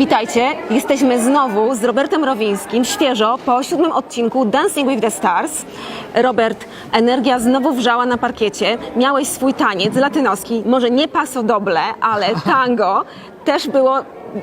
Witajcie, jesteśmy znowu z Robertem Rowińskim, świeżo po siódmym odcinku Dancing with the Stars. Robert, energia znowu wrzała na parkiecie, miałeś swój taniec latynoski, może nie paso doble, ale tango też było,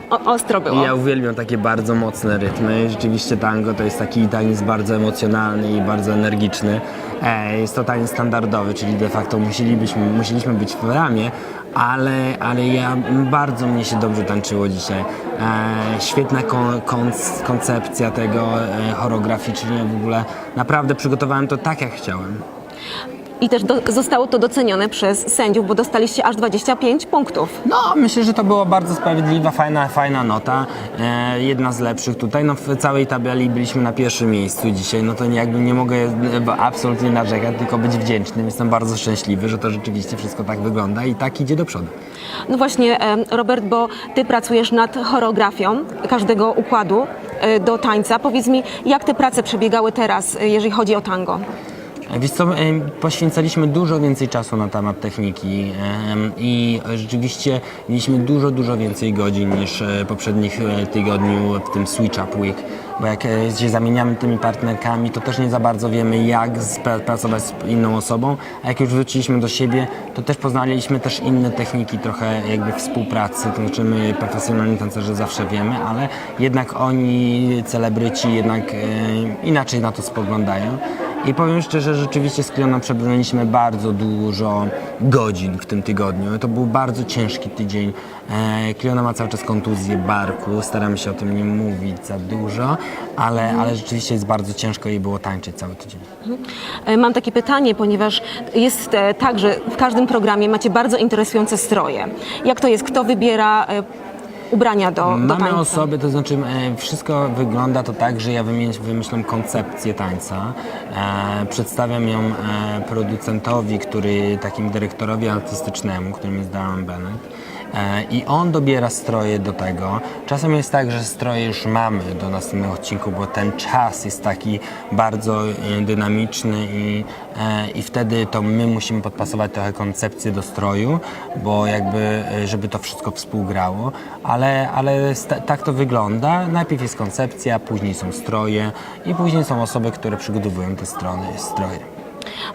o, ostro było. Ja uwielbiam takie bardzo mocne rytmy. Rzeczywiście tango to jest taki taniec bardzo emocjonalny i bardzo energiczny. E, Jest to taniec standardowy, czyli de facto musielibyśmy, musieliśmy być w ramię, ale, ale ja bardzo mnie się dobrze tańczyło dzisiaj. E, świetna kon, konc, koncepcja tego e, choreograficznie w ogóle. Naprawdę przygotowałem to tak, jak chciałem. I też do, zostało to docenione przez sędziów, bo dostaliście aż 25 punktów. No, myślę, że to była bardzo sprawiedliwa, fajna, fajna nota. E, jedna z lepszych tutaj. No, w całej tabeli byliśmy na pierwszym miejscu dzisiaj. No to nie, jakby nie mogę e, absolutnie narzekać, tylko być wdzięcznym. Jestem bardzo szczęśliwy, że to rzeczywiście wszystko tak wygląda i tak idzie do przodu. No właśnie, em, Robert, bo ty pracujesz nad choreografią każdego układu e, do tańca. Powiedz mi, jak te prace przebiegały teraz, e, jeżeli chodzi o tango? Wiesz co, poświęcaliśmy dużo więcej czasu na temat techniki i rzeczywiście mieliśmy dużo, dużo więcej godzin niż e, poprzednich e, tygodniu w tym Switch Up Week, bo jak e, się zamieniamy tymi partnerkami, to też nie za bardzo wiemy jak pracować z inną osobą, a jak już wróciliśmy do siebie, to też poznaliśmy też inne techniki trochę jakby współpracy, to znaczy my profesjonalni tancerze zawsze wiemy, ale jednak oni, celebryci jednak inaczej na to spoglądają. I powiem szczerze, rzeczywiście z Klioną przebrnęliśmy bardzo dużo godzin w tym tygodniu. To był bardzo ciężki tydzień. E, ma cały czas kontuzję barku, staramy się o tym nie mówić za dużo, ale, ale rzeczywiście jest bardzo ciężko jej było tańczyć cały tydzień. E, Mam takie pytanie, ponieważ jest e, tak, że w każdym programie macie bardzo interesujące stroje. Jak to jest? Kto wybiera e, ubrania do, do Mamy tańca? osoby, to znaczy e, wszystko wygląda to tak, że ja wymyślam koncepcję tańca, e, przedstawiam ją e, producentowi, który takim dyrektorowi artystycznemu, którym jest Darren Bennett. E, I on dobiera stroje do tego. Czasem jest tak, że stroje już mamy do następnego odcinku, bo ten czas jest taki bardzo e, dynamiczny i, e, i wtedy to my musimy podpasować trochę koncepcję do stroju, bo jakby, żeby to wszystko współgrało, ale, ale tak to wygląda. Najpierw jest koncepcja, później są stroje i później są osoby, które przygotowują te strony, stroje.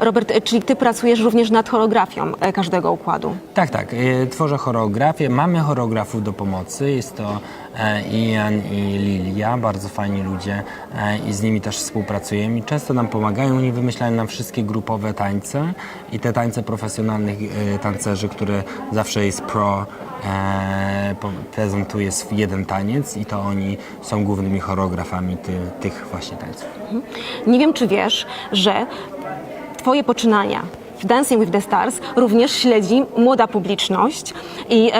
Robert, e, czyli ty pracujesz również nad choreografią e, każdego układu. Tak, tak. e, Tworzę choreografię. Mamy choreografów do pomocy. Jest to e, Ian i Lilia, bardzo fajni ludzie e, i z nimi też współpracujemy. I często nam pomagają. Oni wymyślają nam wszystkie grupowe tańce i te tańce profesjonalnych tancerzy, które zawsze jest pro e, prezentuje jeden taniec i to oni są głównymi choreografami ty, tych właśnie tańców. Nie wiem, czy wiesz, że twoje poczynania w Dancing with the Stars również śledzi młoda publiczność i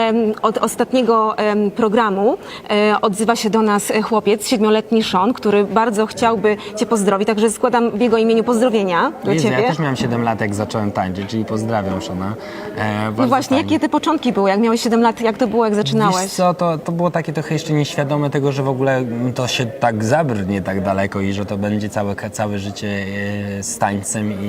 od ostatniego programu e, odzywa się do nas chłopiec, siedmioletni Sean, który bardzo chciałby cię pozdrowić, także składam w jego imieniu pozdrowienia do Jezu, ciebie. ja też miałem 7 lat, jak zacząłem tańczyć, czyli pozdrawiam Szona. E, No właśnie, fajnie. jakie te początki były? Jak miałeś 7 lat, jak to było, jak zaczynałeś? Wiesz co, to, to było takie trochę jeszcze nieświadome tego, że w ogóle to się tak zabrnie tak daleko i że to będzie całe, całe życie e, z tańcem i,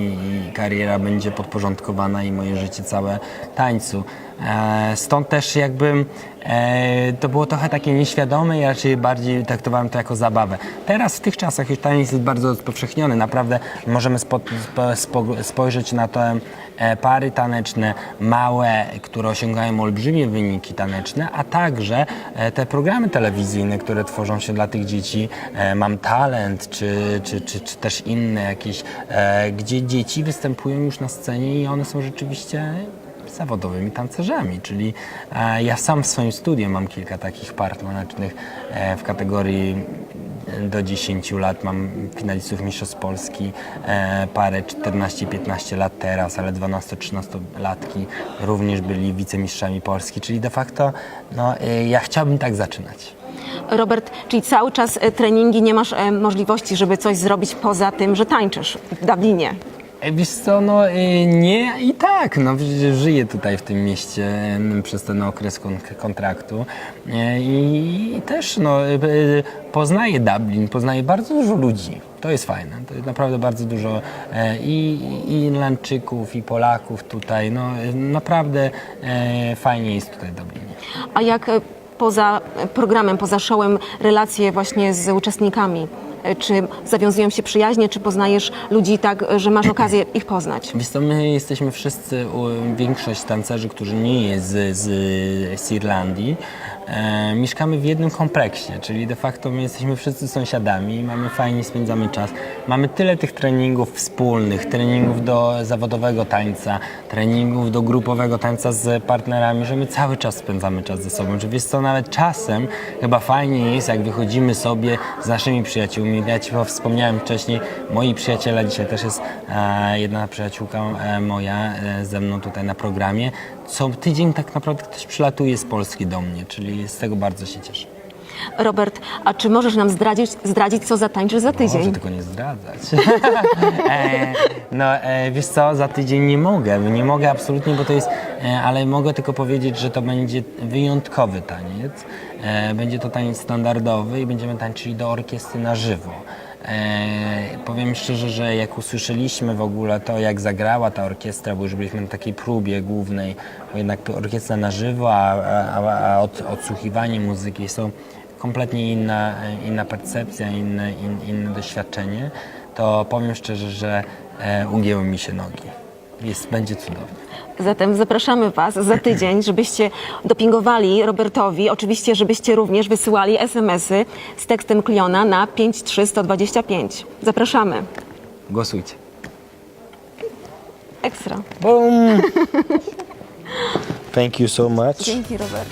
i kariera będzie podporządkowana i moje życie całe tańcu. E, stąd też jakby e, to było trochę takie nieświadome i raczej bardziej traktowałem to jako zabawę. Teraz w tych czasach już taniec jest bardzo rozpowszechniony. Naprawdę możemy spo, spo, spo, spojrzeć na te e, pary taneczne, małe, które osiągają olbrzymie wyniki taneczne, a także te programy telewizyjne, które tworzą się dla tych dzieci, Mam Talent, czy, czy, czy, czy też inne jakieś, gdzie dzieci występują już na scenie i one są rzeczywiście zawodowymi tancerzami, czyli e, ja sam w swoim studiu mam kilka takich par tanecznych e, w kategorii do 10 lat mam finalistów Mistrzostw Polski, e, parę 14-15 lat teraz, ale 12-13 latki również byli wicemistrzami Polski, czyli de facto no, e, ja chciałbym tak zaczynać. Robert, czyli cały czas e, treningi, nie masz e, możliwości, żeby coś zrobić poza tym, że tańczysz w Dublinie. E, Wiesz co, no e, nie i tak, no żyję tutaj w tym mieście przez ten okres kon kontraktu E, i, też no poznaję Dublin, poznaję bardzo dużo ludzi. To jest fajne, to jest naprawdę bardzo dużo i, Irlandczyków, i Polaków tutaj, no naprawdę fajnie jest tutaj w Dublinie. A jak poza programem, poza showem relacje właśnie z uczestnikami? Czy zawiązują się przyjaźnie, czy poznajesz ludzi tak, że masz okazję ich poznać? Wiesz co, my jesteśmy wszyscy, większość tancerzy, którzy nie jest z, z, z Irlandii, e, mieszkamy w jednym kompleksie, czyli de facto my jesteśmy wszyscy sąsiadami, mamy fajnie, spędzamy czas. Mamy tyle tych treningów wspólnych, treningów do zawodowego tańca, treningów do grupowego tańca z partnerami, że my cały czas spędzamy czas ze sobą. Że wiesz co, nawet czasem chyba fajnie jest, jak wychodzimy sobie z naszymi przyjaciółmi. Ja Ci wspomniałem wcześniej, moi przyjaciele, dzisiaj też jest e, jedna przyjaciółka e, moja e, ze mną tutaj na programie. Co tydzień tak naprawdę ktoś przylatuje z Polski do mnie, czyli z tego bardzo się cieszę. Robert, a czy możesz nam zdradzić, zdradzić co zatańczysz za Może tydzień? tylko nie zdradzać. e, no e, wiesz co, za tydzień nie mogę, nie mogę absolutnie, bo to jest, e, ale mogę tylko powiedzieć, że to będzie wyjątkowy taniec. E, będzie to taniec standardowy i będziemy tańczyli do orkiestry na żywo. E, powiem szczerze, że jak usłyszeliśmy w ogóle to, jak zagrała ta orkiestra, bo już byliśmy na takiej próbie głównej, bo jednak orkiestra na żywo, a, a, a od, odsłuchiwanie muzyki są kompletnie inna, inna percepcja, inne, in, inne doświadczenie, to powiem szczerze, że e, ugięły mi się nogi. Jest, będzie cudownie. Zatem zapraszamy Was za tydzień, żebyście dopingowali Robertowi. Oczywiście, żebyście również wysyłali SMS-y z tekstem Kliona na 53125. Zapraszamy. Głosujcie. Ekstra. Boom! Thank you so much. Dzięki, Robert.